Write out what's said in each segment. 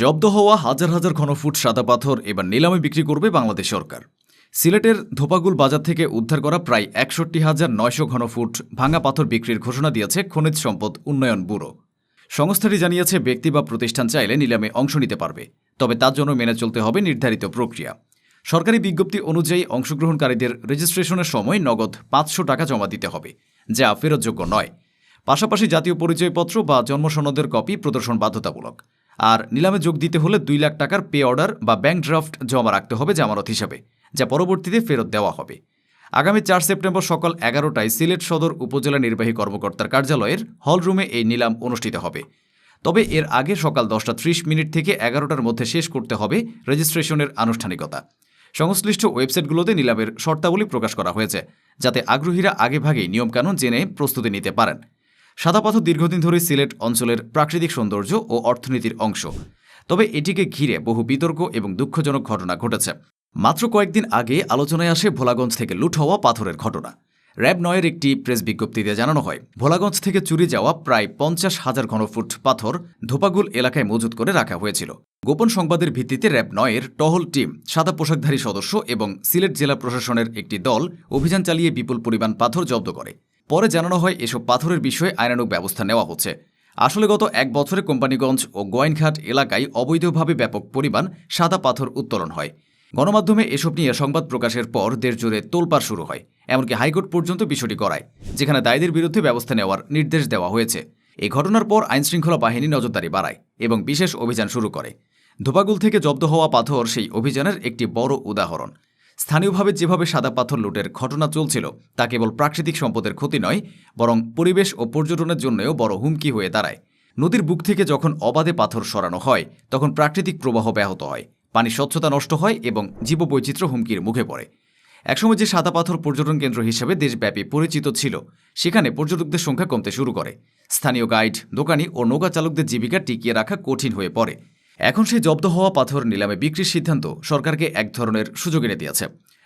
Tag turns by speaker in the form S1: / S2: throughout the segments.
S1: জব্দ হওয়া হাজার হাজার ঘনফুট সাদা পাথর এবার নিলামে বিক্রি করবে বাংলাদেশ সরকার। সিলেটের ধোপাগুল বাজার থেকে উদ্ধার করা প্রায় একষট্টি হাজার নয়শো ঘনফুট ভাঙা পাথর বিক্রির ঘোষণা দিয়েছে খনিজ সম্পদ উন্নয়ন ব্যুরো। সংস্থাটি জানিয়েছে, ব্যক্তি বা প্রতিষ্ঠান চাইলে নিলামে অংশ নিতে পারবে, তবে তার জন্য মেনে চলতে হবে নির্ধারিত প্রক্রিয়া। সরকারি বিজ্ঞপ্তি অনুযায়ী, অংশগ্রহণকারীদের রেজিস্ট্রেশনের সময় নগদ পাঁচশো টাকা জমা দিতে হবে, যা ফেরতযোগ্য নয়। পাশাপাশি জাতীয় পরিচয়পত্র বা জন্মসনদের কপি প্রদর্শন বাধ্যতামূলক। আর নিলামে যোগ দিতে হলে দুই লাখ টাকার পে অর্ডার বা ব্যাংক ড্রাফট জমা রাখতে হবে জামানত হিসাবে, যা পরবর্তীতে ফেরত দেওয়া হবে। আগামী চার সেপ্টেম্বর সকাল এগারোটায় সিলেট সদর উপজেলা নির্বাহী কর্মকর্তার কার্যালয়ের হলরুমে এই নিলাম অনুষ্ঠিত হবে। তবে এর আগে সকাল দশটা ত্রিশ মিনিট থেকে এগারোটার মধ্যে শেষ করতে হবে রেজিস্ট্রেশনের আনুষ্ঠানিকতা। সংশ্লিষ্ট ওয়েবসাইটগুলোতে নিলামের শর্তাবলী প্রকাশ করা হয়েছে, যাতে আগ্রহীরা আগেভাগেই নিয়মকানুন জেনে প্রস্তুতি নিতে পারেন। সাদা পাথর দীর্ঘদিন ধরে সিলেট অঞ্চলের প্রাকৃতিক সৌন্দর্য ও অর্থনীতির অংশ। তবে এটিকে ঘিরে বহু বিতর্ক এবং দুঃখজনক ঘটনা ঘটেছে। মাত্র কয়েকদিন আগে আলোচনায় আসে ভোলাগঞ্জ থেকে লুট হওয়া পাথরের ঘটনা। র্যাব নয়ের একটি প্রেস বিজ্ঞপ্তিতে জানানো হয়, ভোলাগঞ্জ থেকে চুরি যাওয়া প্রায় পঞ্চাশ হাজার ঘনফুট পাথর ধোপাগুল এলাকায় মজুত করে রাখা হয়েছিল। গোপন সংবাদের ভিত্তিতে র্যাব নয়ের টহল টিম, সাদা পোশাকধারী সদস্য এবং সিলেট জেলা প্রশাসনের একটি দল অভিযান চালিয়ে বিপুল পরিমাণ পাথর জব্দ করে। পরে জানানো হয় এসব পাথরের বিষয়ে আইনানুগ ব্যবস্থা নেওয়া হচ্ছে। আসলে গত এক বছরে কোম্পানিগঞ্জ ও গোয়াইনঘাট এলাকায় অবৈধভাবে ব্যাপক পরিমাণ সাদা পাথর উত্তোলন হয়। গণমাধ্যমে এসব নিয়ে সংবাদ প্রকাশের পর দেশজুড়ে তোলপাড় শুরু হয়, এমনকি হাইকোর্ট পর্যন্ত বিষয়টি করায় যেখানে দায়ীদের বিরুদ্ধে ব্যবস্থা নেওয়ার নির্দেশ দেওয়া হয়েছে। এই ঘটনার পর আইনশৃঙ্খলা বাহিনী নজরদারি বাড়ায় এবং বিশেষ অভিযান শুরু করে। ধোপাগুল থেকে জব্দ হওয়া পাথর সেই অভিযানের একটি বড় উদাহরণ। স্থানীয়ভাবে যেভাবে সাদা পাথর লুটের ঘটনা চলছিল, তা কেবল প্রাকৃতিক সম্পদের ক্ষতি নয়, বরং পরিবেশ ও পর্যটনের জন্যও বড় হুমকি হয়ে দাঁড়ায়। নদীর বুক থেকে যখন অবাধে পাথর সরানো হয়, তখন প্রাকৃতিক প্রবাহ ব্যাহত হয়। পানির স্বচ্ছতা নষ্ট হয় এবং জীববৈচিত্র্য হুমকির মুখে পড়ে। একসময় যে সাদা পাথর পর্যটন কেন্দ্র হিসেবে দেশব্যাপী পরিচিত ছিল, সেখানে পর্যটকদের সংখ্যা কমতে শুরু করে। স্থানীয় গাইড, দোকানি ও নৌকা চালকদের জীবিকা টিকিয়ে রাখা কঠিন হয়ে পড়ে। এখন সেই জব্দ হওয়া পাথর নিলামে বিক্রির সিদ্ধান্ত সরকারকে এক ধরনের সুযোগ এনে দিয়েছে।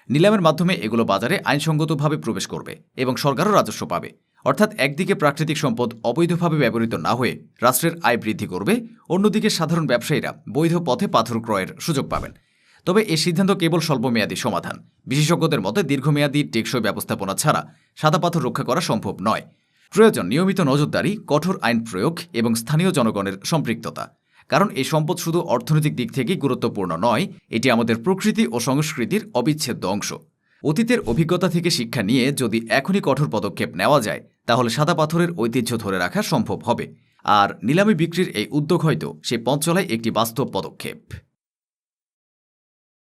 S1: নিলামের মাধ্যমে এগুলো বাজারে আইনসঙ্গতভাবে প্রবেশ করবে এবং সরকারও রাজস্ব পাবে। অর্থাৎ একদিকে প্রাকৃতিক সম্পদ অবৈধভাবে ব্যবহৃত না হয়ে রাষ্ট্রের আয় বৃদ্ধি করবে, অন্যদিকে সাধারণ ব্যবসায়ীরা বৈধ পথে পাথর ক্রয়ের সুযোগ পাবেন। তবে এই সিদ্ধান্ত কেবল স্বল্পমেয়াদী সমাধান। বিশেষজ্ঞদের মতে দীর্ঘমেয়াদী টেকসই ব্যবস্থাপনা ছাড়া সাদা পাথর রক্ষা করা সম্ভব নয়। প্রয়োজন নিয়মিত নজরদারি, কঠোর আইন প্রয়োগ এবং স্থানীয় জনগণের সম্পৃক্ততা। কারণ এই সম্পদ শুধু অর্থনৈতিক দিক থেকেই গুরুত্বপূর্ণ নয়, এটি আমাদের প্রকৃতি ও সংস্কৃতির অবিচ্ছেদ্য অংশ। অতীতের অভিজ্ঞতা থেকে শিক্ষা নিয়ে যদি এখনই কঠোর পদক্ষেপ নেওয়া যায়, তাহলে সাদা পাথরের ঐতিহ্য ধরে রাখা সম্ভব হবে। আর নিলামি বিক্রির এই উদ্যোগ হয়তো সে পঞ্চলায় একটি বাস্তব পদক্ষেপ।